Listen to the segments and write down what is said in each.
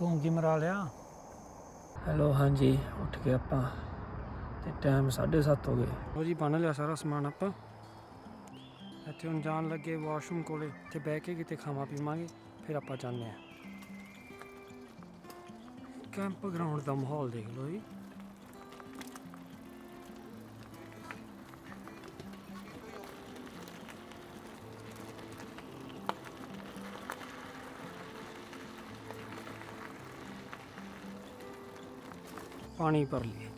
ਤੂੰ ਕੀ ਮਰਾ ਲਿਆ? ਹੈਲੋ ਹਾਂਜੀ ਉੱਠ ਗਏ ਆਪਾਂ ਤੇ ਟਾਈਮ 7:30 ਹੋ ਗਏ। ਉਹ ਜੀ ਬਣ ਲਿਆ ਸਾਰਾ ਸਮਾਨ ਆਪਾਂ। ਇੱਥੇ ਹੁਣ ਜਾਣ ਲੱਗੇ ਵਾਸ਼ਰੂਮ ਕੋਲੇ ਇੱਥੇ ਬਹਿ ਕੇ ਕਿਤੇ ਖਾਵਾਂ ਪੀਵਾਂਗੇ ਫਿਰ ਆਪਾਂ ਜਾਂਦੇ ਆ ਕੈਂਪ ਗਰਾਊਂਡ ਦਾ ਮਾਹੌਲ ਦੇਖ ਲਓ ਜੀ। ਪਾਣੀ ਭਰ ਲਈ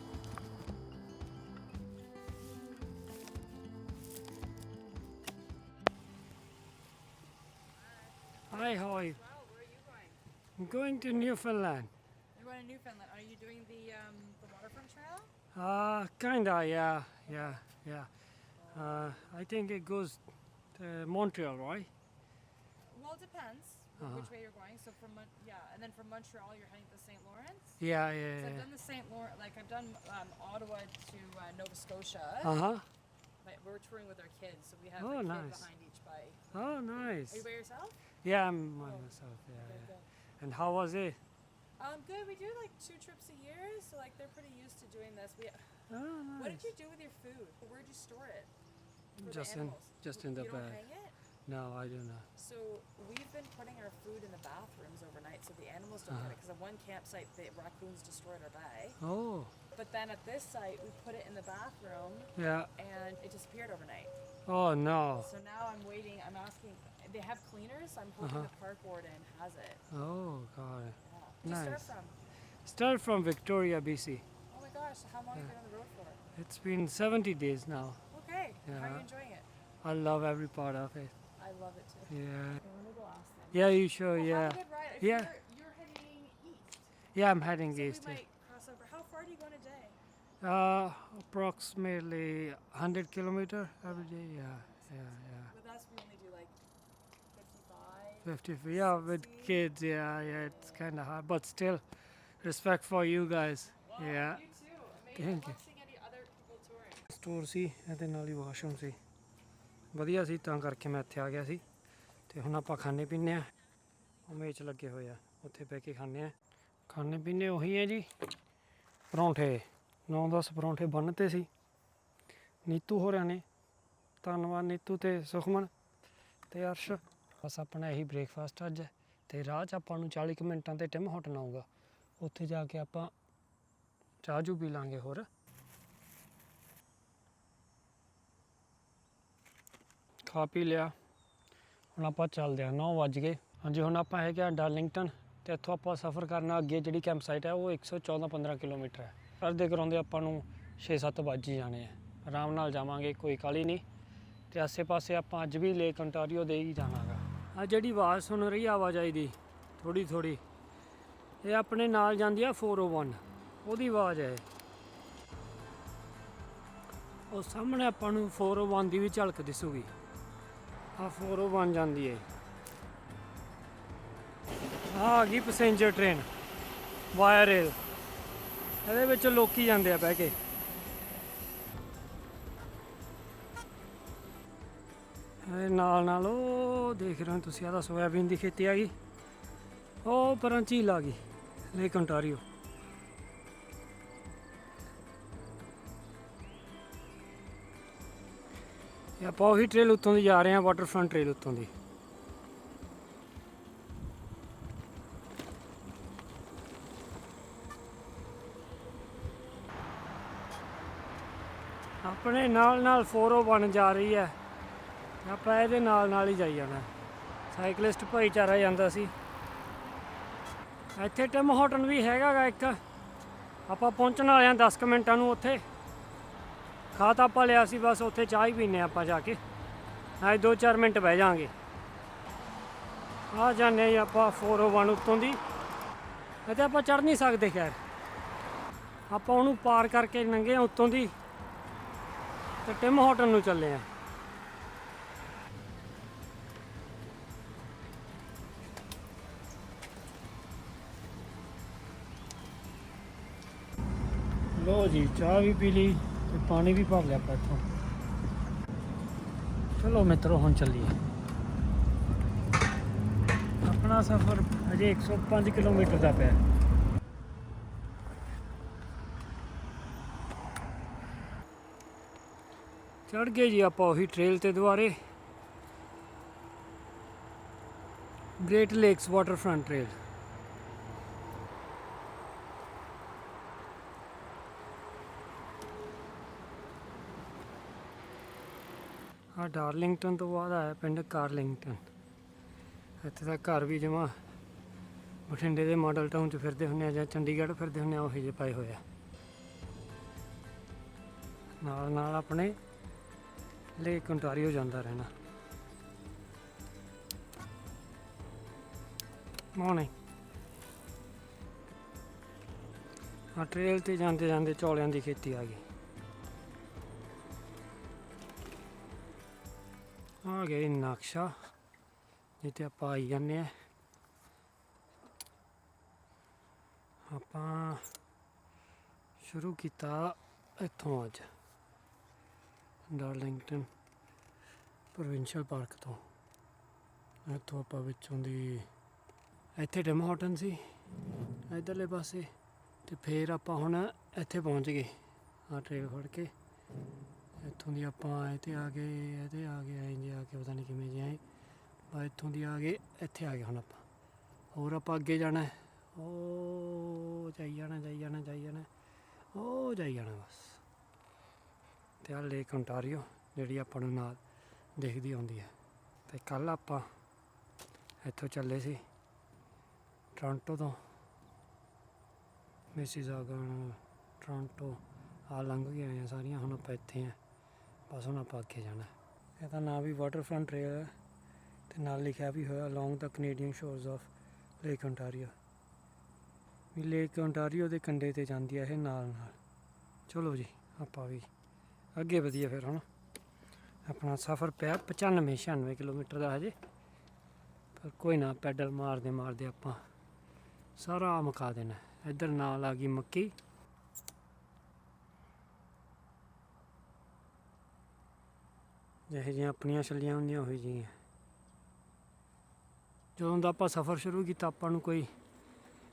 Hi, how are you? Wow, where are you going? I'm going to Newfoundland. You're going to Newfoundland. Are you doing the um, the waterfront trail? Uh, kinda, yeah, yeah, yeah. Uh, I think it goes to Montreal, right? Well, it depends Uh-huh. which way you're going. So from Mon- yeah, and then from Montreal, you're heading to St. Lawrence. Yeah, So yeah, So, I've done the St. Lawrence, like I've done um, Ottawa to uh, Nova Scotia. Uh huh. But we're touring with our kids, so we have Oh, a kid nice. behind each bike. Oh, nice. Are you by yourself? Yeah, I'm by Oh, myself. Yeah, Good, yeah. good. And how was it? Um, good. We do like two trips a year, so like they're pretty used to doing this. We, Oh, nice. what did you do with your food? Where'd you store it? for Just in, just in the bag. No, I don't. So we've been putting our food in the bathrooms overnight, so the animals don't Uh-huh. get it. Because at one campsite, the raccoons destroyed our bag. Oh, But then at this site, we put it in the bathroom, yeah. and it disappeared overnight. Oh no. So now I'm waiting. I'm asking. They have cleaners. So I'm hoping Uh-huh. the park warden has it. Oh god. Yeah. Where'd you Nice. start from? Start from Victoria, BC. Oh my gosh! How long have you been on the road for? It's been 70 days now. Okay. How are Yeah. you enjoying it? I love every part of it love it too. Yeah. Yeah, you sure? Well, yeah. Yeah. You're, you're, heading east. Yeah, I'm heading so east. We might cross over. How far do you go in a day? Uh, approximately 100 kilometer every day. Yeah, yeah, yeah. With us, we only do like 55. 50, yeah, 60. with kids, yeah, yeah, it's kind of hard, but still, respect for you guys. Wow, yeah. You too. Amazing. Thank you. Seeing any other people touring. Store see, and then I'll see. ਵਧੀਆ ਸੀ, ਤਾਂ ਕਰਕੇ ਮੈਂ ਇੱਥੇ ਆ ਗਿਆ ਸੀ। ਤੇ ਹੁਣ ਆਪਾਂ ਖਾਣੇ ਪੀਣੇ ਆ ਉਹ ਮੇਚ ਲੱਗੇ ਹੋਏ ਆ, ਉੱਥੇ ਬਹਿ ਕੇ ਖਾਣੇ ਆ ਖਾਣੇ ਪੀਣੇ ਉਹੀ ਹੈ ਜੀ। ਪਰੌਂਠੇ 9-10 ਪਰੌਂਠੇ ਬੰਨਤੇ ਸੀ। ਨੀਤੂ ਹੋਰਾਂ ਨੇ। ਧੰਨਵਾਦ ਨੀਤੂ ਤੇ ਸੁਖਮਨ ਤੇ ਅਰਸ਼। ਬਸ ਆਪਣਾ ਇਹੀ ਬ੍ਰੇਕਫਾਸਟ ਅੱਜ ਤੇ ਰਾਹ 'ਚ ਆਪਾਂ ਨੂੰ 40 ਕੁ ਮਿੰਟਾਂ ਤੇ ਟਿਮ ਹੋਟਲ ਆਊਗਾ। ਉੱਥੇ ਜਾ ਕੇ ਆਪਾਂ ਚਾਹ ਜੂ ਪੀ ਲਾਂਗੇ ਹੋਰ। ਖਾ ਪੀ ਲਿਆ। ਹੁਣ ਆਪਾਂ ਚੱਲਦੇ ਹਾਂ 9 ਵੱਜ ਗਏ। ਹਾਂਜੀ, ਹੁਣ ਆਪਾਂ ਹੈਗੇ ਆ ਡਾਰਲਿੰਗਟਨ ਤੇ ਇੱਥੋਂ ਆਪਾਂ ਸਫ਼ਰ ਕਰਨਾ ਅੱਗੇ ਜਿਹੜੀ ਕੈਂਪ ਸਾਈਟ ਹੈ, ਉਹ 114 15 ਕਿਲੋਮੀਟਰ ਹੈ। ਕਰਦੇ ਕਰਾਉਂਦੇ ਆਪਾਂ ਨੂੰ 6-7 ਵੱਜ ਹੀ ਜਾਣੇ ਆ। ਆਰਾਮ ਨਾਲ ਜਾਵਾਂਗੇ, ਕੋਈ ਕਾਲੀ ਨਹੀਂ। ਤੇ ਆਸੇ-ਪਾਸੇ ਆਪਾਂ ਅੱਜ ਵੀ ਲੇਕ ਅੰਟਾਰੀਓ ਦੇ ਹੀ ਜਾਣਾਗਾ। ਆ ਜਿਹੜੀ ਆਵਾਜ਼ ਸੁਣ ਰਹੀ ਆਵਾਜਾਈ ਦੀ ਥੋੜੀ ਥੋੜੀ ਇਹ ਆਪਣੇ ਨਾਲ ਜਾਂਦੀ ਆ 401 ਉਹਦੀ ਆਵਾਜ਼ ਹੈ। ਉਹ ਸਾਹਮਣੇ ਆਪਾਂ ਨੂੰ 401 ਦੀ ਵੀ ਝਲਕ ਦਿਸੂਗੀ। ਆ 401 ਜਾਂਦੀ ਹੈ ਆ ਆ ਗਈ ਪੈਸੇਂਜਰ ਟ੍ਰੇਨ ਵਾਇਆ ਰੇਲ ਇਹਦੇ ਵਿੱਚ ਲੋਕੀ ਜਾਂਦੇ ਆ ਬਹਿ ਕੇ। ਇਹ ਨਾਲ ਨਾਲ ਉਹ ਦੇਖ ਰਹੇ ਹੋ ਤੁਸੀਂ ਆਦਾ ਸੋਇਆਬੀਨ ਦੀ ਖੇਤੀ ਆ ਗਈ। ਉਹ ਪਰਾਂ ਝੀਲ ਆ ਗਈ, ਲੇਕ ontario ਆਪਾਂ ਉਹੀ ਟ੍ਰੇਲ ਉੱਤੋਂ ਦੀ ਜਾ ਰਹੇ ਹਾਂ ਵਾਟਰਫਰੰਟ ਟ੍ਰੇਲ ਉੱਤੋਂ ਦੀ। ਆਪਣੇ ਨਾਲ ਨਾਲ 401 ਜਾ ਰਹੀ ਹੈ। ਆਪਾਂ ਇਹਦੇ ਨਾਲ ਨਾਲ ਹੀ ਜਾਈ ਜਾਣਾ। ਸਾਈਕਲਿਸਟ ਭਾਈਚਾਰਾ ਜਾਂਦਾ ਸੀ। ਇੱਥੇ ਟਿਮ ਹੋਟਲ ਵੀ ਹੈਗਾ ਗਾ ਇੱਕ। ਆਪਾਂ ਪਹੁੰਚਣ ਵਾਲੇ ਹਾਂ 10 ਕੁ ਮਿੰਟਾਂ ਨੂੰ ਉੱਥੇ। ਖਾ ਤਾਂ ਆਪਾਂ ਲਿਆ ਸੀ, ਬਸ ਉੱਥੇ ਚਾਹ ਹੀ ਪੀਨੇ ਆਪਾਂ ਜਾ ਕੇ। ਅੱਜ 2-4 ਮਿੰਟ ਬਹਿ ਜਾਾਂਗੇ ਆ ਜਾਂਦੇ ਜੀ ਆਪਾਂ 401 ਉੱਤੋਂ ਦੀ। ਇਹ ਆਪਾਂ ਚੜ ਨਹੀਂ ਸਕਦੇ, ਖੈਰ। ਆਪਾਂ ਉਹਨੂੰ ਪਾਰ ਕਰਕੇ ਲੰਘੇ ਆ ਉੱਤੋਂ ਦੀ ਤੇ ਟਿਮ ਹੋਟਲ ਨੂੰ ਚੱਲੇ ਆ ਲੋ ਜੀ, ਚਾਹ ਵੀ ਪੀ ਲਈ। ਤੇ ਪਾਣੀ ਵੀ ਭਰ ਲਿਆ ਆਪਾਂ ਇੱਥੋਂ। ਚਲੋ ਮਿੱਤਰੋ, ਹੁਣ ਚੱਲੀਏ। ਆਪਣਾ ਆਪਣਾ ਸਫ਼ਰ ਅਜੇ 105 ਕਿਲੋਮੀਟਰ ਦਾ ਪਿਆ। ਚੜ ਗਏ ਜੀ ਆਪਾਂ ਉਹੀ ਟ੍ਰੇਲ ਤੇ ਦੁਆਰੇ ਗ੍ਰੇਟ ਲੇਕਸ ਵਾਟਰਫਰੰਟ ਟ੍ਰੇਲ ਆ ਡਾਰਲਿੰਗਟਨ ਤੋਂ ਬਾਅਦ ਆਇਆ ਪਿੰਡ ਕਾਰਲਿੰਗਟਨ। ਇੱਥੇ ਦਾ ਘਰ ਵੀ ਜਮਾ ਬਠਿੰਡੇ ਦੇ ਮਾਡਲ ਟਾਊਨ 'ਚ ਫਿਰਦੇ ਹੁੰਦੇ ਆ ਜਾਂ ਚੰਡੀਗੜ੍ਹ ਫਿਰਦੇ ਹੁੰਦੇ ਆ, ਉਹੇ ਜਿਹੇ ਪਾਏ ਹੋਏ ਆ। ਨਾਲ ਨਾਲ ਆਪਣੇ ਲੇਕ ontario ਜਾਂਦਾ ਰਹਿਣਾ। ਮੋਨੇ ਆ ਟ੍ਰੇਲ ਤੇ ਜਾਂਦੇ ਜਾਂਦੇ ਚੌਲਿਆਂ ਦੀ ਖੇਤੀ ਆ ਗਈ। ਆ ਗਿਆ ਇਹ ਨਕਸ਼ਾ। ਜਿੱਥੇ ਆਪਾਂ ਆਈ ਜਾਂਦੇ ਆ। ਆਪਾਂ ਸ਼ੁਰੂ ਕੀਤਾ ਇੱਥੋਂ ਅੱਜ। ਡਾਰਲਿੰਗਟਨ ਪ੍ਰੋਵਿੰਸ਼ੀਅਲ ਪਾਰਕ ਤੋਂ। ਇੱਥੋਂ ਆਪਾਂ ਵਿੱਚੋਂ ਦੀ ਇੱਥੇ ਡਿਮ ਹਾਟਨ ਸੀ। ਇਧਰਲੇ ਪਾਸੇ। ਤੇ ਫੇਰ ਆਪਾਂ ਹੁਣ ਇੱਥੇ ਪਹੁੰਚ ਗਏ। ਆ ਟ੍ਰੇਲ ਫੜ ਕੇ। ਇੱਥੋਂ ਦੀ ਆਪਾਂ ਆਏ ਤੇ ਆ ਗਏ ਇਹਦੇ ਆ ਗਏ ਆਏ ਜੇ ਆ ਕੇ ਪਤਾ ਨਹੀਂ ਕਿਵੇਂ ਜੇ ਆਏ। ਬਾ ਇੱਥੋਂ ਦੀ ਆ ਗਏ, ਇੱਥੇ ਆ ਗਏ ਹੁਣ ਆਪਾਂ। ਹੋਰ ਆਪਾਂ ਅੱਗੇ ਜਾਣਾ ਹੈ। ਉਹ ਜਾਈ ਜਾਣਾ ਜਾਈ ਜਾਣਾ ਜਾਈ ਜਾਣਾ। ਉਹ ਜਾਈ ਜਾਣਾ ਬਸ। ਤੇ ਆ ਲੇਕ ਓਨਟਾਰੀਓ ਜਿਹੜੀ ਆਪਾਂ ਨੂੰ ਨਾਲ ਦਿਖਦੀ ਆਉਂਦੀ ਹੈ। ਤੇ ਕੱਲ ਆਪਾਂ ਇੱਥੋਂ ਚੱਲੇ ਸੀ ਟੋਰਾਂਟੋ ਤੋਂ। ਮਿਸੀਸਾਗਾ ਟੋਰਾਂਟੋ ਆ ਲੰਘ ਕੇ ਆਏ ਆ ਸਾਰੀਆਂ, ਹੁਣ ਆਪਾਂ ਇੱਥੇ ਆ ਬਸ ਹੁਣ ਆਪਾਂ ਅੱਗੇ ਜਾਣਾ। ਹੈ। ਇਹਦਾ ਨਾਮ ਵੀ ਵਾਟਰਫਰੰਟ ਟ੍ਰੇਲ ਹੈ ਤੇ ਨਾਲ ਲਿਖਿਆ ਵੀ ਹੋਇਆ along the Canadian shores of lake ontario ਵੀ ਲੇਕ ਓਨਟਾਰੀਓ ਦੇ ਕੰਢੇ ਤੇ ਜਾਂਦੀ ਹੈ ਇਹ ਨਾਲ ਨਾਲ। ਚਲੋ ਜੀ, ਆਪਾਂ ਵੀ ਅੱਗੇ ਵਧੀਆ ਫਿਰ ਹੁਣ। ਆਪਣਾ ਸਫ਼ਰ ਪਿਆ 95 96 ਕਿਲੋਮੀਟਰ ਦਾ ਹਜੇ। ਪਰ ਕੋਈ ਨਾ, ਪੈਡਲ ਮਾਰਦੇ ਮਾਰਦੇ ਆਪਾਂ ਸਾਰਾ ਮੁਕਾ ਦੇਣਾ। ਇੱਧਰ ਨਾਲ ਆ ਗਈ ਮੱਕੀ। ਜਿਹੇ ਜਿਹੀਆਂ ਆਪਣੀਆਂ ਛੱਲੀਆਂ ਹੁੰਦੀਆਂ ਉਹੀ ਜਿਹੀਆਂ। ਜਦੋਂ ਦਾ ਆਪਾਂ ਸਫ਼ਰ ਸ਼ੁਰੂ ਕੀਤਾ, ਆਪਾਂ ਨੂੰ ਕੋਈ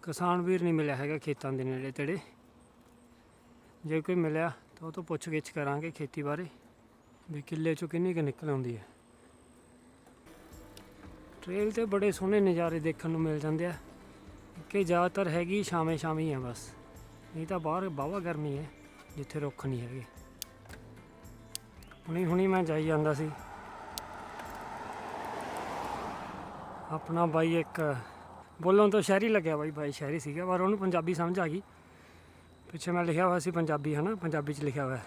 ਕਿਸਾਨ ਵੀਰ ਨਹੀਂ ਮਿਲਿਆ ਹੈਗਾ ਖੇਤਾਂ ਦੇ ਨੇੜੇ ਤੇੜੇ। ਜੇ ਕੋਈ ਮਿਲਿਆ ਤਾਂ ਉਹ ਤੋਂ ਪੁੱਛ ਗਿੱਛ ਕਰਾਂਗੇ ਖੇਤੀ ਬਾਰੇ ਵੀ ਕਿੱਲੇ ਚੋਂ ਕਿੰਨੀ ਕੁ ਨਿਕਲ ਆਉਂਦੀ ਹੈ। ਟ੍ਰੇਲ ਤੇ ਬੜੇ ਸੋਹਣੇ ਨਜ਼ਾਰੇ ਦੇਖਣ ਨੂੰ ਮਿਲ ਜਾਂਦੇ ਆ। ਕਿ ਜ਼ਿਆਦਾਤਰ ਹੈਗੀ ਸ਼ਾਮੇ ਸ਼ਾਮੀ ਆ ਬਸ। ਨਹੀਂ ਤਾਂ ਬਾਹਰ ਬਾਵਾ ਗਰਮੀ ਹੈ, ਜਿੱਥੇ ਰੁੱਖ ਨਹੀਂ ਹੈਗੇ। ਹੁਣੀ ਹੁਣੀ ਮੈਂ ਜਾਈ ਜਾਂਦਾ ਸੀ। ਆਪਣਾ ਬਾਈ ਇੱਕ ਬੋਲੋਂ ਤੋਂ ਸ਼ਹਿਰੀ ਲੱਗਿਆ ਬਾਈ ਬਾਈ ਸ਼ਹਿਰੀ ਸੀਗਾ, ਪਰ ਉਹਨੂੰ ਪੰਜਾਬੀ ਸਮਝ ਆ ਗਈ। ਪਿੱਛੇ ਮੈਂ ਲਿਖਿਆ ਹੋਇਆ ਸੀ ਪੰਜਾਬੀ, ਹਨਾ, ਪੰਜਾਬੀ ਚ ਲਿਖਿਆ ਹੋਇਆ।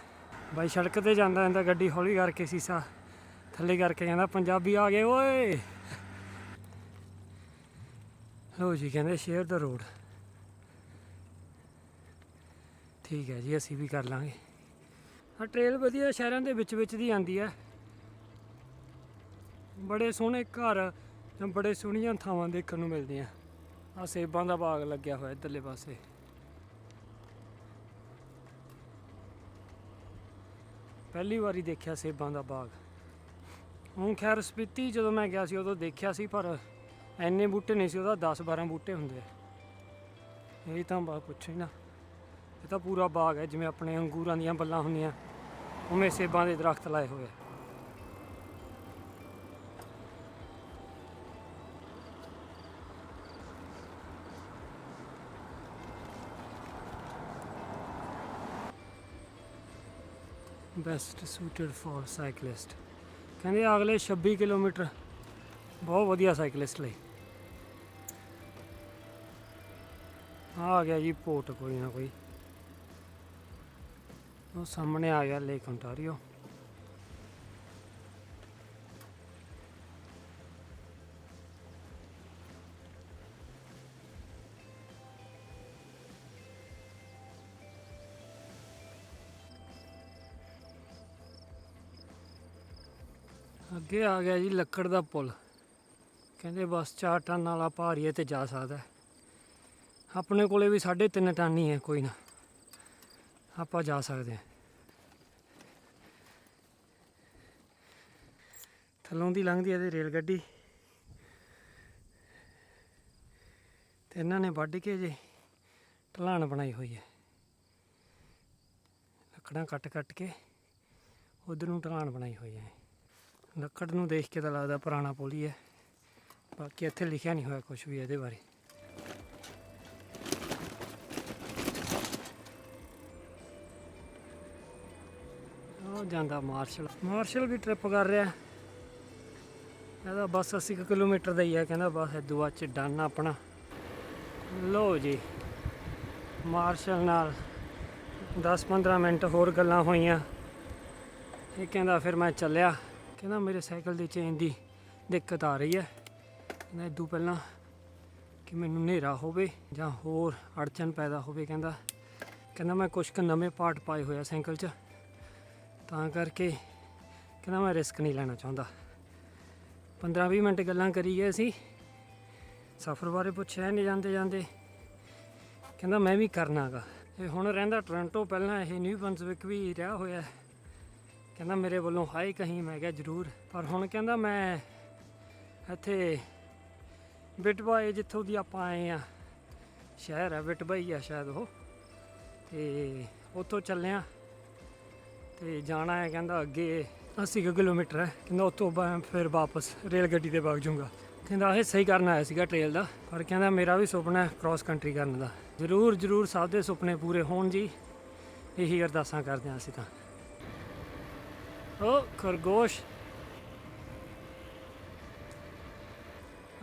ਬਾਈ ਸੜਕ ਤੇ ਜਾਂਦਾ ਜਾਂਦਾ ਗੱਡੀ ਹੌਲੀ ਕਰਕੇ ਸੀਸਾ ਥੱਲੇ ਕਰਕੇ ਕਹਿੰਦਾ ਪੰਜਾਬੀ ਆ ਗਏ, ਓਏ। ਲੋ ਜੀ, ਕਹਿੰਦੇ ਸ਼ੇਅਰ ਦਾ ਰੋਡ ਠੀਕ ਹੈ ਜੀ, ਅਸੀਂ ਵੀ ਕਰ ਲਾਂਗੇ। ਆ ਟ੍ਰੇਲ ਵਧੀਆ ਸ਼ਹਿਰਾਂ ਦੇ ਵਿੱਚ ਵਿੱਚ ਦੀ ਆਂਦੀ ਹੈ ਬੜੇ ਸੋਹਣੇ ਘਰ ਜਾਂ ਬੜੇ ਸੋਹਣੀਆਂ ਥਾਵਾਂ ਦੇਖਣ ਨੂੰ ਮਿਲਦੀਆਂ। ਆ ਸੇਬਾਂ ਦਾ ਬਾਗ ਲੱਗਿਆ ਹੋਇਆ ਇੱਧਰਲੇ ਪਾਸੇ। ਪਹਿਲੀ ਵਾਰੀ ਦੇਖਿਆ ਸੇਬਾਂ ਦਾ ਬਾਗ। ਹੁਣ ਖੈਰ ਸਪੀਤੀ ਜਦੋਂ ਮੈਂ ਗਿਆ ਸੀ ਉਦੋਂ ਦੇਖਿਆ ਸੀ, ਪਰ ਐਨੇ ਬੂਟੇ ਨਹੀਂ ਸੀ, ਉਹਦਾ 10 12 ਬੂਟੇ ਹੁੰਦੇ ਇਹ ਤਾਂ ਬਾ ਪੁੱਛੋ ਨਾ। ਇਹ ਤਾਂ ਪੂਰਾ ਬਾਗ ਹੈ, ਜਿਵੇਂ ਆਪਣੇ ਅੰਗੂਰਾਂ ਦੀਆਂ ਬੱਲਾਂ ਹੁੰਦੀਆਂ। ਉਵੇਂ ਸੇਬਾਂ ਦੇ ਦਰਖਤ ਲਾਏ ਹੋਏ ਆ ਬੈਸਟ ਸੂਟਡ ਫॉर ਸਾਈਕਲਿਸਟ ਕਹਿੰਦੇ ਅਗਲੇ 26 ਕਿਲੋਮੀਟਰ ਬਹੁਤ ਵਧੀਆ ਸਾਈਕਲਿਸਟ ਲਈ ਆਹ ਆ ਗਿਆ ਜੀ ਪੋਰਟ ਕੋਈ ਨਾ ਕੋਈ ਉਹ ਸਾਹਮਣੇ ਆ ਗਿਆ ਲੇਕ ontario ਅੱਗੇ ਆ ਗਿਆ ਜੀ ਲੱਕੜ ਦਾ ਪੁਲ। ਕਹਿੰਦੇ ਬਸ 4 ਟਨ ਵਾਲਾ ਭਾਰੀਏ ਤੇ ਜਾ ਸਕਦਾ। ਆਪਣੇ ਕੋਲੇ ਵੀ 3.5 ਟਨ ਹੀ ਹੈ, ਕੋਈ ਨਾ। ਆਪਾਂ ਜਾ ਸਕਦੇ ਹਾਂ। ਥੱਲੋਂ ਦੀ ਲੰਘਦੀ ਹੈ ਤੇ ਰੇਲ ਗੱਡੀ। ਤੇ ਇਹਨਾਂ ਨੇ ਵੱਢ ਕੇ ਜੇ ਢਲਾਣ ਬਣਾਈ ਹੋਈ ਹੈ। ਲੱਕੜਾਂ ਕੱਟ ਕੱਟ ਕੇ ਉਧਰ ਨੂੰ ਢਲਾਣ ਬਣਾਈ ਹੋਈ ਹੈ। ਲੱਕੜ ਨੂੰ ਦੇਖ ਕੇ ਤਾਂ ਲੱਗਦਾ ਪੁਰਾਣਾ ਪੁਲ ਹੀ। ਹੈ ਬਾਕੀ ਇੱਥੇ ਲਿਖਿਆ ਨਹੀਂ ਹੋਇਆ ਕੁਝ ਵੀ ਇਹਦੇ ਬਾਰੇ। ਉਹ ਜਾਂਦਾ ਮਾਰਸ਼ਲ। ਮਾਰਸ਼ਲ ਵੀ ਟ੍ਰਿਪ ਕਰ ਰਿਹਾ। ਇਹਦਾ ਬਸ 80 ਕੁ ਕਿਲੋਮੀਟਰ ਦਾ ਹੀ ਹੈ ਕਹਿੰਦਾ ਬਸ ਇਦੋਂ ਬਾਅਦ ਚ ਡਨ ਆਪਣਾ। ਲੋ ਜੀ, ਮਾਰਸ਼ਲ ਨਾਲ 10-15 ਮਿੰਟ ਹੋਰ ਗੱਲਾਂ ਹੋਈਆਂ। ਇਹ ਕਹਿੰਦਾ ਫਿਰ ਮੈਂ ਚੱਲਿਆ। ਕਹਿੰਦਾ ਮੇਰੇ ਸਾਈਕਲ ਦੀ ਚੇਨ ਦੀ ਦਿੱਕਤ ਆ ਰਹੀ ਹੈ। ਕਹਿੰਦਾ ਇਦੋਂ ਪਹਿਲਾਂ ਕਿ ਮੈਨੂੰ ਹਨੇਰਾ ਹੋਵੇ ਜਾਂ ਹੋਰ ਅੜਚਨ ਪੈਦਾ ਹੋਵੇ, ਕਹਿੰਦਾ। ਕਹਿੰਦਾ ਮੈਂ ਕੁਝ ਕੁ ਨਵੇਂ ਪਾਰਟ ਪਾਏ ਹੋਏ ਆ ਸਾਈਕਲ 'ਚ। ਤਾਂ ਕਰਕੇ ਕਹਿੰਦਾ ਮੈਂ ਰਿਸਕ ਨਹੀਂ ਲੈਣਾ ਚਾਹੁੰਦਾ। 15-20 ਮਿੰਟ ਗੱਲਾਂ ਕਰੀ ਗਏ ਸੀ। ਸਫ਼ਰ ਬਾਰੇ ਪੁੱਛਿਆ ਨਹੀਂ ਜਾਂਦੇ ਜਾਂਦੇ। ਕਹਿੰਦਾ ਮੈਂ ਵੀ ਕਰਨਾਗਾ। ਇਹ ਹੁਣ ਰਹਿੰਦਾ ਟੋਰਾਂਟੋ ਪਹਿਲਾਂ ਇਹ ਨਿਊ ਬਨਸਵਿਕ ਵੀ ਰਿਹਾ ਹੋਇਆ। ਕਹਿੰਦਾ ਮੇਰੇ ਵੱਲੋਂ ਹਾਈ ਕਹੀਂ ਮੈਂ ਕਿਹਾ ਜ਼ਰੂਰ। ਪਰ ਹੁਣ ਕਹਿੰਦਾ ਮੈਂ ਇੱਥੇ ਬਿਟਬਾਏ ਜਿੱਥੋਂ ਦੀ ਆਪਾਂ ਆਏ ਆ ਸ਼ਹਿਰ ਹੈ, ਬਿਟਬਾਈ ਆ ਸ਼ਾਇਦ ਉਹ। ਤੇ ਉੱਥੋਂ ਚੱਲਿਆ। ਤੇ ਜਾਣਾ ਹੈ, ਕਹਿੰਦਾ ਅੱਗੇ 80 ਕੁ ਕਿਲੋਮੀਟਰ ਹੈ। ਕਹਿੰਦਾ ਉੱਥੋਂ ਫਿਰ ਵਾਪਸ ਰੇਲ ਗੱਡੀ ਤੇ ਵਗ ਜਾਊਂਗਾ। ਕਹਿੰਦਾ ਇਹ ਸਹੀ ਕਰਨ ਆਇਆ ਸੀਗਾ ਟ੍ਰੇਲ ਦਾ, ਪਰ ਕਹਿੰਦਾ ਮੇਰਾ ਵੀ ਸੁਪਨਾ ਹੈ ਕ੍ਰਾਸ ਕੰਟਰੀ ਕਰਨ ਦਾ। ਜ਼ਰੂਰ ਜ਼ਰੂਰ ਸਭ ਦੇ ਸੁਪਨੇ ਪੂਰੇ ਹੋਣ ਜੀ। ਇਹੀ ਅਰਦਾਸਾਂ ਕਰਦੇ ਹਾਂ ਅਸੀਂ ਤਾਂ। ਓ, ਖਰਗੋਸ਼।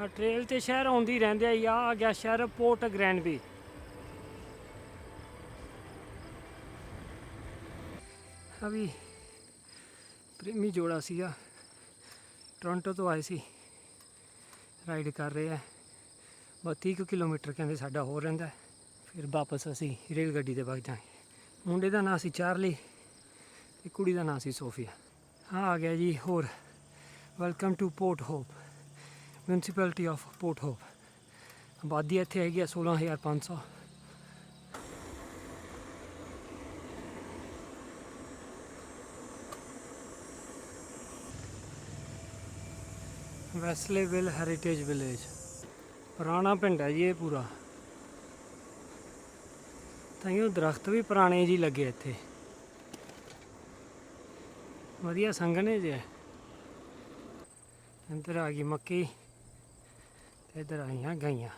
ਆ ਟ੍ਰੇਲ ਤੇ ਸ਼ਹਿਰ ਆਉਂਦੀ ਰਹਿੰਦੇ ਆ ਆ ਗਿਆ ਸ਼ਹਿਰ ਪੋਰਟ ਗ੍ਰੈਂਡਬੀ ਵੀ ਪ੍ਰੇਮੀ ਜੋੜਾ ਸੀਗਾ। ਟੋਰਾਂਟੋ ਤੋਂ ਆਏ ਸੀ। ਰਾਈਡ ਕਰ ਰਹੇ ਆ। ਬਸ 30 ਕੁ ਕਿਲੋਮੀਟਰ ਕਹਿੰਦੇ ਸਾਡਾ ਹੋਰ ਰਹਿੰਦਾ ਫਿਰ ਵਾਪਸ ਅਸੀਂ ਰੇਲ ਗੱਡੀ ਤੇ ਵਗ ਜਾਵਾਂਗੇ। ਮੁੰਡੇ ਦਾ ਨਾਂ ਸੀ ਚਾਰਲੀ ਤੇ ਕੁੜੀ ਦਾ ਨਾਂ ਸੀ ਸੋਫੀਆ। ਹਾਂ, ਆ ਗਿਆ ਜੀ ਹੋਰ। Welcome to Port Hope municipality of Port Hope ਆਬਾਦੀ ਇੱਥੇ ਹੈਗੀ ਆ 16500 ਵੈਸਲੇਵਿਲ ਹੈਰੀਟੇਜ ਵਿਲੇਜ। ਪੁਰਾਣਾ ਪਿੰਡ ਹੈ ਜੀ ਇਹ ਪੂਰਾ। ਤਾਂ ਇਹ ਦਰਖਤ ਵੀ ਪੁਰਾਣੇ ਜੀ ਲੱਗੇ ਇੱਥੇ। ਵਧੀਆ ਸੰਘਣੇ ਜੇ ਇੱਧਰ ਆ ਗਈ ਮੱਕੀ, ਤੇ ਇੱਧਰ ਆਈਆਂ ਗਾਈਆਂ।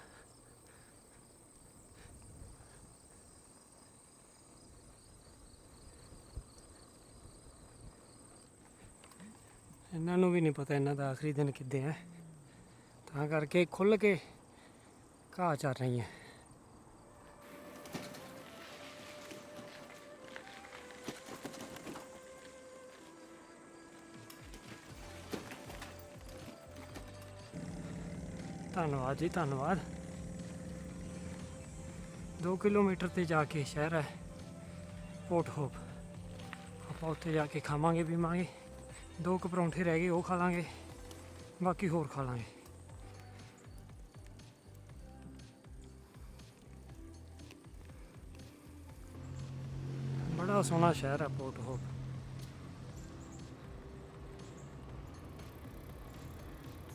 ਇਹਨਾਂ ਨੂੰ ਵੀ ਨਹੀਂ ਪਤਾ ਇਹਨਾਂ ਦਾ ਆਖਰੀ ਦਿਨ ਕਿੱਦੇ ਹੈ ਤਾਂ ਕਰਕੇ ਖੁੱਲ ਕੇ ਘਾਹ ਚਰ ਹੈ। ਧੰਨਵਾਦ ਜੀ, ਧੰਨਵਾਦ। 2 ਕਿਲੋਮੀਟਰ ਤੇ ਜਾ ਕੇ ਸ਼ਹਿਰ ਹੈ ਪੋਰਟ ਹੋਪ ਆਪਾਂ ਉੱਥੇ ਜਾ ਕੇ ਖਾਵਾਂਗੇ, ਪੀਵਾਂਗੇ। ਦੋ ਕੁ ਪਰੌਂਠੇ ਰਹਿ ਗਏ, ਉਹ ਖਾ ਲਾਂਗੇ। ਬਾਕੀ ਹੋਰ ਖਾ ਲਾਂਗੇ। ਬੜਾ ਸੋਹਣਾ ਸ਼ਹਿਰ ਹੈ ਪੋਰਟ ਹੋਪ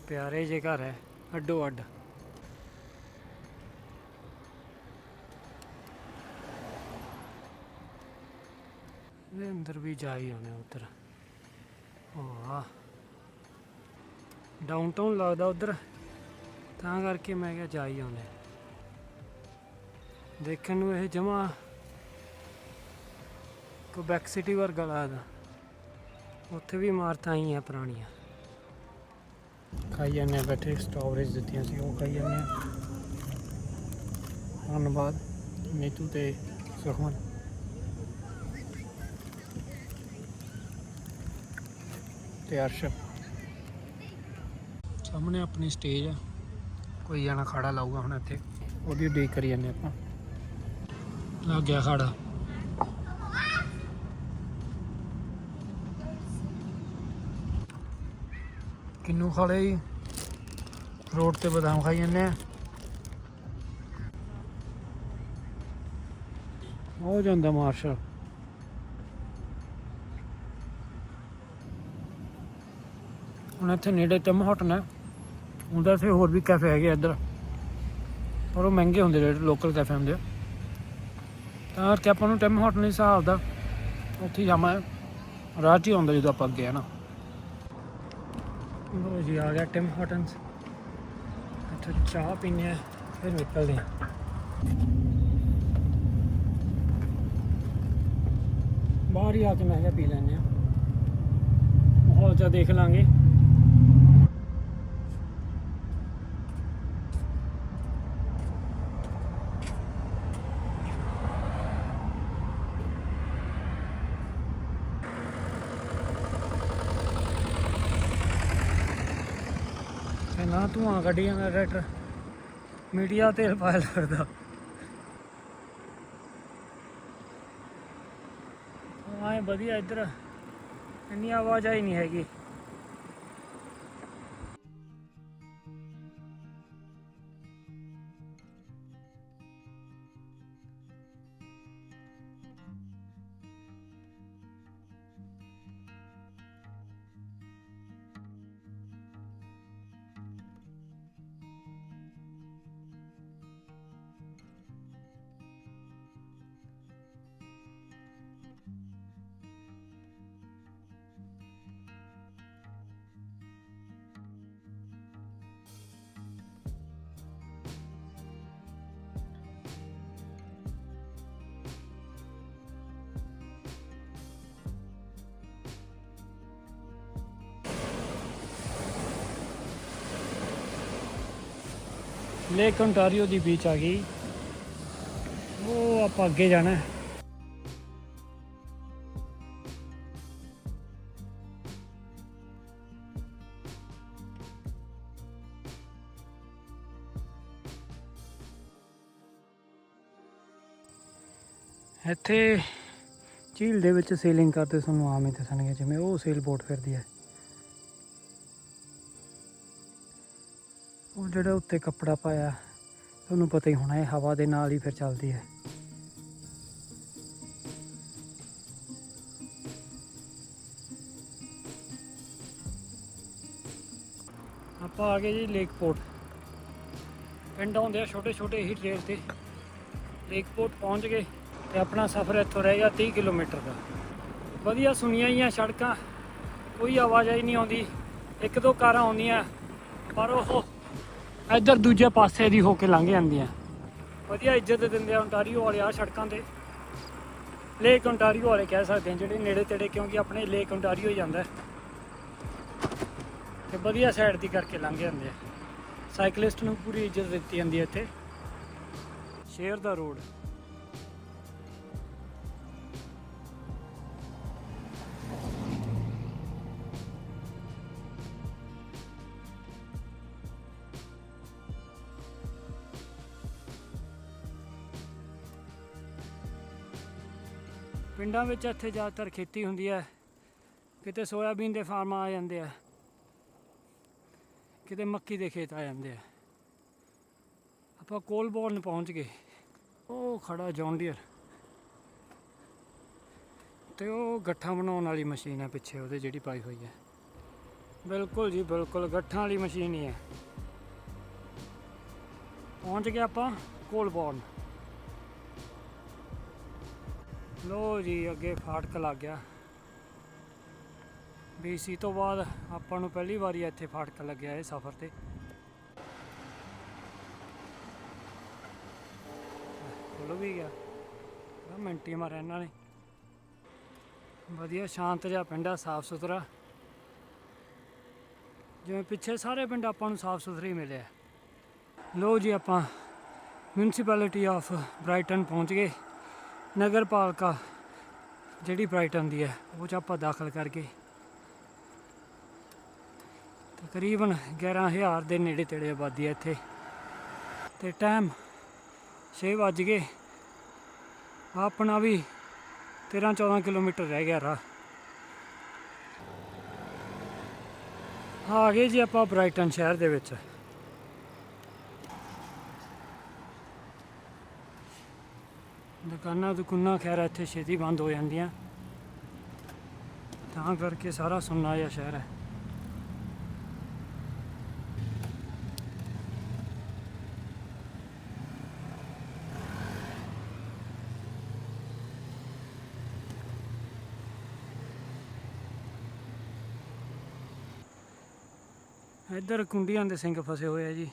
ਪਿਆਰੇ ਜੇ ਘਰ ਹੈ, ਅੱਡੋ ਅੱਡ। ਇਹਦੇ ਅੰਦਰ ਵੀ ਜਾ ਹੀ ਆਉਣੇ ਉੱਧਰ। ਵਾਹ। ਡਾਊਨਟਾਊਨ ਲੱਗਦਾ ਉਧਰ। ਤਾਂ ਕਰਕੇ ਮੈਂ ਕਿਹਾ ਜਾ ਹੀ ਆਉਂਦੇ। ਦੇਖਣ ਨੂੰ ਇਹ ਜਮਾ ਕੁਬੈਕ ਸਿਟੀ ਵਰਗਾ ਲੱਗਦਾ। ਉੱਥੇ ਵੀ ਇਮਾਰਤਾਂ ਹੀ ਆ ਪੁਰਾਣੀਆਂ। ਖਾਈ ਜਾਂਦੇ ਆ, ਬੈਠੇ ਸਟ੍ਰਾਬੇਰੀਜ਼ ਦਿੱਤੀਆਂ ਸੀ, ਉਹ ਖਾਈ ਜਾਂਦੇ ਆ। ਧੰਨਵਾਦ, ਨੀਤੂ ਤੇ ਸੁਖਮਨ। ਤੇ ਅਰਸ਼ਪ ਸਾਹਮਣੇ ਆਪਣੀ ਸਟੇਜ ਆ। ਕੋਈ ਜਾਣਾ ਖਾੜਾ ਲਾਊਗਾ ਹੁਣ ਇੱਥੇ। ਉਹਦੀ ਉਡੀਕ ਕਰੀ ਜਾਂਦੇ ਆਪਾਂ। ਲੱਗ ਗਿਆ ਖਾੜਾ। ਕਿੰਨੂ ਖਾਲੇ ਜੀ? ਰੋਡ ਤੇ ਬਦਾਮ ਖਾਈ ਜਾਂਦੇ ਆ। ਹੋ ਜਾਂਦਾ ਮਾਰਸ਼ਲ। ਹੁਣ ਇੱਥੇ ਨੇੜੇ ਟਮ ਹਟ ਹੈ। ਹੁੰਦਾ ਸੇ ਹੋਰ ਵੀ ਕੈਫੇ ਹੈਗੇ ਇੱਧਰ। ਪਰ ਉਹ ਮਹਿੰਗੇ ਹੁੰਦੇ ਜਿਹੜੇ ਲੋਕਲ ਕੈਫੇ ਹੁੰਦੇ ਆ। ਤਾਂ ਕਰਕੇ ਆਪਾਂ ਨੂੰ ਟਿਮ ਹਾਰਟਨ ਦੇ ਹਿਸਾਬ ਦਾ ਉੱਥੇ ਜਾਵਾਂ ਰਾਹ 'ਚ ਹੀ ਆਉਂਦਾ ਜਦੋਂ ਆਪਾਂ ਅੱਗੇ ਆ ਨਾ। ਲੋ ਜੀ, ਆ ਗਿਆ ਟਿਮ ਹਾਰਟਨਸ ਇੱਥੇ ਚਾਹ ਪੀਨੇ ਆ ਫਿਰ ਨਿਕਲਦੇ ਆ ਬਾਹਰ ਹੀ ਆ ਕੇ ਮੈਂ ਕਿਹਾ ਪੀ ਲੈਂਦੇ ਆ ਮਾਹੌਲ ਜਾ ਦੇਖ ਲਾਂਗੇ। ਤੇ ਨਾ ਧੂਆਂ ਕੱਢੀ ਜਾਂਦਾ ਟਰੈਕਟਰ। ਮੀਡੀਆ ਤੇਲ ਪਾਇਆ ਲੱਗਦਾ। ਆਏ ਵਧੀਆ ਇੱਧਰ। ਇੰਨੀ ਆਵਾਜਾਈ ਨਹੀਂ ਹੈਗੀ। ਲੇਕ ਓਨਟਾਰੀਓ ਦੀ ਬੀਚ ਆ ਗਈ ਉਹ ਆਪਾਂ ਅੱਗੇ ਜਾਣਾ ਹੈ। ਇੱਥੇ ਝੀਲ ਦੇ ਵਿੱਚ ਸੇਲਿੰਗ ਕਰਦੇ ਤੁਹਾਨੂੰ ਆਮ ਹੀ ਦਿਸਣਗੇ, ਜਿਵੇਂ ਉਹ ਸੇਲ ਬੋਟ ਫਿਰਦੀ ਹੈ ਉਹ ਜਿਹੜਾ ਉੱਤੇ ਕੱਪੜਾ ਪਾਇਆ, ਤੁਹਾਨੂੰ ਪਤਾ ਹੀ ਹੋਣਾ ਇਹ ਹਵਾ ਦੇ ਨਾਲ ਹੀ ਫਿਰ ਚੱਲਦੀ ਹੈ। ਆਪਾਂ ਆ ਗਏ ਜੀ ਲੇਕਪੋਰਟ। ਪਿੰਡ ਆਉਂਦੇ ਆ ਛੋਟੇ ਛੋਟੇ ਹੀ ਟ੍ਰੇਲ ਤੇ। ਲੇਕਪੋਰਟ ਪਹੁੰਚ ਗਏ ਤੇ ਆਪਣਾ ਸਫ਼ਰ ਇੱਥੋਂ ਰਹਿ ਗਿਆ 30 ਕਿਲੋਮੀਟਰ ਦਾ। ਵਧੀਆ ਸੁਣੀਆਂ ਹੀ ਆ ਸੜਕਾਂ, ਕੋਈ ਆਵਾਜਾਈ ਨਹੀਂ ਆਉਂਦੀ। ਇੱਕ ਦੋ ਕਾਰਾਂ ਆਉਂਦੀਆਂ, ਪਰ ਉਹ ਇੱਧਰ ਦੂਜੇ ਪਾਸੇ ਦੀ ਹੋ ਕੇ ਲੰਘ ਜਾਂਦੀਆਂ। ਵਧੀਆ ਇੱਜ਼ਤ ਦਿੰਦੇ ਆ ontario ਵਾਲੇ ਆ ਸੜਕਾਂ ਤੇ। ਲੇਕ ontario ਵਾਲੇ ਕਹਿ ਸਕਦੇ ਆ, ਜਿਹੜੇ ਨੇੜੇ ਤੇੜੇ, ਕਿਉਂਕਿ ਆਪਣੇ ਲੇਕ ontario ਹੀ ਜਾਂਦਾ। ਹੈ। ਤੇ ਵਧੀਆ ਸਾਈਡ ਦੀ ਕਰਕੇ ਲੰਘ ਜਾਂਦੇ ਆ। ਸਾਈਕਲਿਸਟ ਨੂੰ ਪੂਰੀ ਇੱਜ਼ਤ ਦਿੱਤੀ ਜਾਂਦੀ ਹੈ ਇੱਥੇ। ਸ਼ੇਅਰ ਦਾ ਰੋਡ। ਪਿੰਡਾਂ ਵਿੱਚ ਇੱਥੇ ਜ਼ਿਆਦਾਤਰ ਖੇਤੀ ਹੁੰਦੀ ਹੈ। ਕਿਤੇ ਸੋਇਆਬੀਨ ਦੇ ਫਾਰਮ ਆ ਜਾਂਦੇ ਆ, ਕਿਤੇ ਮੱਕੀ ਦੇ ਖੇਤ ਆ ਜਾਂਦੇ ਆ। ਆਪਾਂ ਕੋਲਬੋਰਨ ਪਹੁੰਚ ਗਏ। ਉਹ ਖੜਾ ਜੌਨ ਡੀਅਰ ਤੇ ਉਹ ਗੱਠਾਂ ਬਣਾਉਣ ਵਾਲੀ ਮਸ਼ੀਨ ਹੈ ਪਿੱਛੇ, ਉਹਦੇ ਜਿਹੜੀ ਪਾਈ ਹੋਈ ਹੈ। ਬਿਲਕੁਲ ਜੀ, ਬਿਲਕੁਲ ਗੱਠਾਂ ਵਾਲੀ ਮਸ਼ੀਨ ਹੀ ਹੈ। ਪਹੁੰਚ ਗਏ ਆਪਾਂ ਕੋਲਬੋਰਨ ਲੋ ਜੀ, ਅੱਗੇ ਫਾਟਕ ਲੱਗ ਗਿਆ। BC ਤੋਂ ਬਾਅਦ ਆਪਾਂ ਨੂੰ ਪਹਿਲੀ ਵਾਰੀ ਇੱਥੇ ਫਾਟਕ ਲੱਗਿਆ ਇਹ ਸਫ਼ਰ ਤੇ। ਖੁੱਲ ਵੀ ਗਿਆ। ਮਿੰਟੀ ਮਾਰਿਆ ਇਹਨਾਂ ਨੇ। ਵਧੀਆ ਸ਼ਾਂਤ ਜਿਹਾ ਪਿੰਡ ਆ, ਸਾਫ਼ ਸੁਥਰਾ। ਜਿਵੇਂ ਪਿੱਛੇ ਸਾਰੇ ਪਿੰਡ ਆਪਾਂ ਨੂੰ ਸਾਫ਼ ਸੁਥਰੇ ਹੀ ਮਿਲੇ ਲੋ ਜੀ ਆਪਾਂ ਮਿਊਨਿਸਪੈਲਿਟੀ ਆਫ ਬ੍ਰਾਈਟਨ ਪਹੁੰਚ ਗਏ। ਨਗਰ ਪਾਲਿਕਾ ਜਿਹੜੀ ਬ੍ਰਾਈਟਨ ਦੀ ਹੈ, ਉਹ ਚ ਆਪਾਂ ਦਾਖਲ ਕਰਕੇ ਤਕਰੀਬਨ 11000 ਦੇ ਨੇੜੇ ਤੇੜੇ ਆਬਾਦੀ ਹੈ ਇੱਥੇ। ਤੇ ਟਾਈਮ 6 ਵੱਜ ਗਏ। ਆਪਣਾ ਵੀ 13 14 ਕਿਲੋਮੀਟਰ ਰਹਿ ਗਿਆ ਰਾਹ। ਆ ਗਏ ਜੀ ਆਪਾਂ ਬ੍ਰਾਈਟਨ ਸ਼ਹਿਰ ਦੇ ਵਿੱਚ। ਦੁਕਾਨਾਂ ਦੁਕਾਨਾਂ ਖੈਰ ਇੱਥੇ ਛੇਤੀ ਬੰਦ ਹੋ ਜਾਂਦੀਆਂ। ਤਾਂ ਕਰਕੇ ਸਾਰਾ ਸੁਨਾਇਆ ਸ਼ਹਿਰ ਹੈ। ਇੱਧਰ ਕੁੰਡੀਆਂ ਦੇ ਸਿੰਘ ਫਸੇ ਹੋਏ ਆ ਜੀ।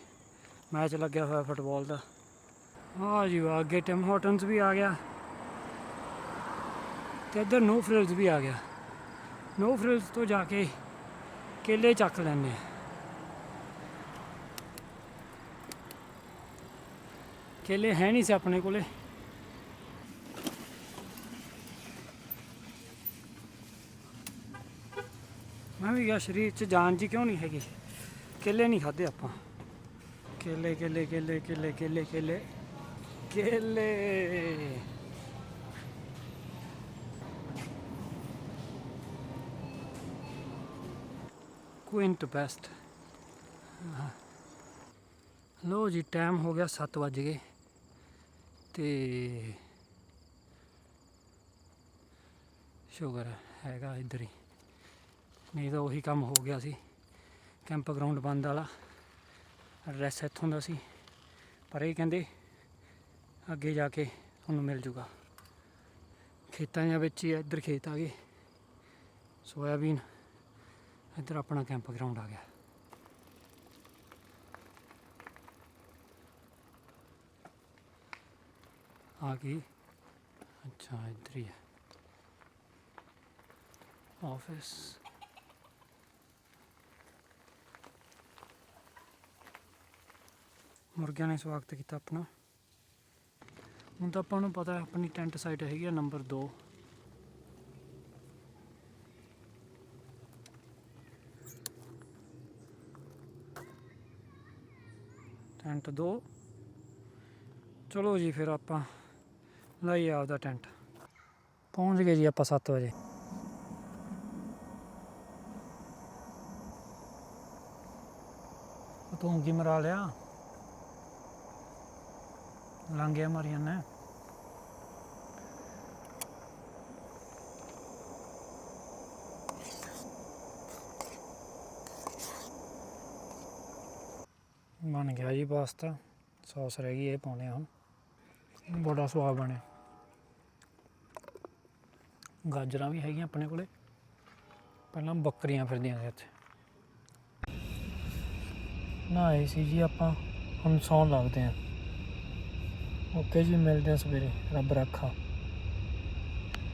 ਮੈਚ ਲੱਗਿਆ ਹੋਇਆ ਫੁੱਟਬਾਲ ਦਾ। ਆ ਜੀ ਵਾਹ ਅੱਗੇ ਟਿਮ ਹਾਰਟਨਸ ਵੀ ਆ ਗਿਆ ਤੇ ਇੱਧਰ ਨੋ ਫ੍ਰਿਲਸ ਵੀ ਆ ਗਿਆ। ਨੋ ਫ੍ਰਿਲਸ ਤੋਂ ਜਾ ਕੇ ਕੇਲੇ ਚੱਕ ਲੈਣੇ ਕੇਲੇ ਹੈ ਨਹੀਂ ਸੀ ਆਪਣੇ ਕੋਲੇ। ਮੈਂ ਵੀ ਗਿਆ ਸਰੀਰ 'ਚ ਜਾਨ ਜੀ ਕਿਉਂ ਨਹੀਂ ਹੈਗੀ? ਕੇਲੇ ਨਹੀਂ ਖਾਦੇ ਆਪਾਂ। ਕੇਲੇ ਕੇਲੇ ਕੇਲੇ ਕੇਲੇ ਕੇਲੇ ਕੇਲੇ। ਕੇਲੇ ਕੁਇੰਟ ਬੈਸਟ ਲੋ ਜੀ ਟਾਈਮ ਹੋ ਗਿਆ 7 ਵਜ ਗਏ ਤੇ ਸ਼ੁਗਰ ਹੈਗਾ ਇੱਧਰ ਹੀ ਨਹੀਂ ਤਾਂ ਉਹੀ ਕੰਮ ਹੋ ਗਿਆ ਸੀ ਕੈਂਪ ਗਰਾਊਂਡ ਬੰਦ ਵਾਲਾ ਐਡਰੈਸ ਇੱਥੋਂ ਦਾ ਸੀ ਪਰ ਇਹ ਕਹਿੰਦੇ ਅੱਗੇ ਜਾ ਕੇ ਤੁਹਾਨੂੰ ਮਿਲ ਜੂਗਾ। ਖੇਤਾਂ ਦੇ ਵਿੱਚ ਹੀ ਇੱਧਰ ਖੇਤ ਆ ਗਏ। ਸੋਇਆਬੀਨ, ਇੱਧਰ ਆਪਣਾ ਕੈਂਪ ਗਰਾਊਂਡ ਆ ਗਿਆ। ਆ ਗਈ। ਅੱਛਾ, ਇੱਧਰ ਹੀ ਹੈ ਆਫਿਸ ਮੁਰਗਿਆਂ ਨੇ ਸਵਾਗਤ ਕੀਤਾ ਆਪਣਾ। ਹੁਣ ਤਾਂ ਆਪਾਂ ਨੂੰ ਪਤਾ ਆਪਣੀ ਟੈਂਟ ਸਾਈਟ ਹੈਗੀ ਆ ਨੰਬਰ 2 ਟੈਂਟ 2 ਚਲੋ ਜੀ, ਫਿਰ ਆਪਾਂ ਲਾਈਏ ਆਪਦਾ ਟੈਂਟ ਪਹੁੰਚ ਗਏ ਜੀ ਆਪਾਂ 7 ਵਜੇ। ਉਹ ਤੂੰ ਕੀ ਮਰਾ ਲਿਆ? ਲੰਘਿਆ ਮਰੀਆਂ ਨੇ ਬਣ ਗਿਆ ਜੀ ਪਾਸਤਾ। ਸੌਸ ਰਹਿ ਗਈ, ਇਹ ਪਾਉਣੇ ਆ ਹੁਣ। ਬੜਾ ਸਵਾਦ ਬਣਿਆ। ਗਾਜਰਾਂ ਵੀ ਹੈਗੀਆਂ ਆਪਣੇ ਕੋਲੇ। ਪਹਿਲਾਂ ਬੱਕਰੀਆਂ ਫਿਰਦੀਆਂ ਸੀ ਇੱਥੇ। ਨਹਾਏ ਸੀ ਜੀ ਆਪਾਂ। ਹੁਣ ਸੌਣ ਲੱਗਦੇ ਆਂ। ਓਕੇ ਜੀ ਮਿਲਦੇ ਆ ਸਵੇਰੇ। ਰੱਬ ਰੱਖਾ।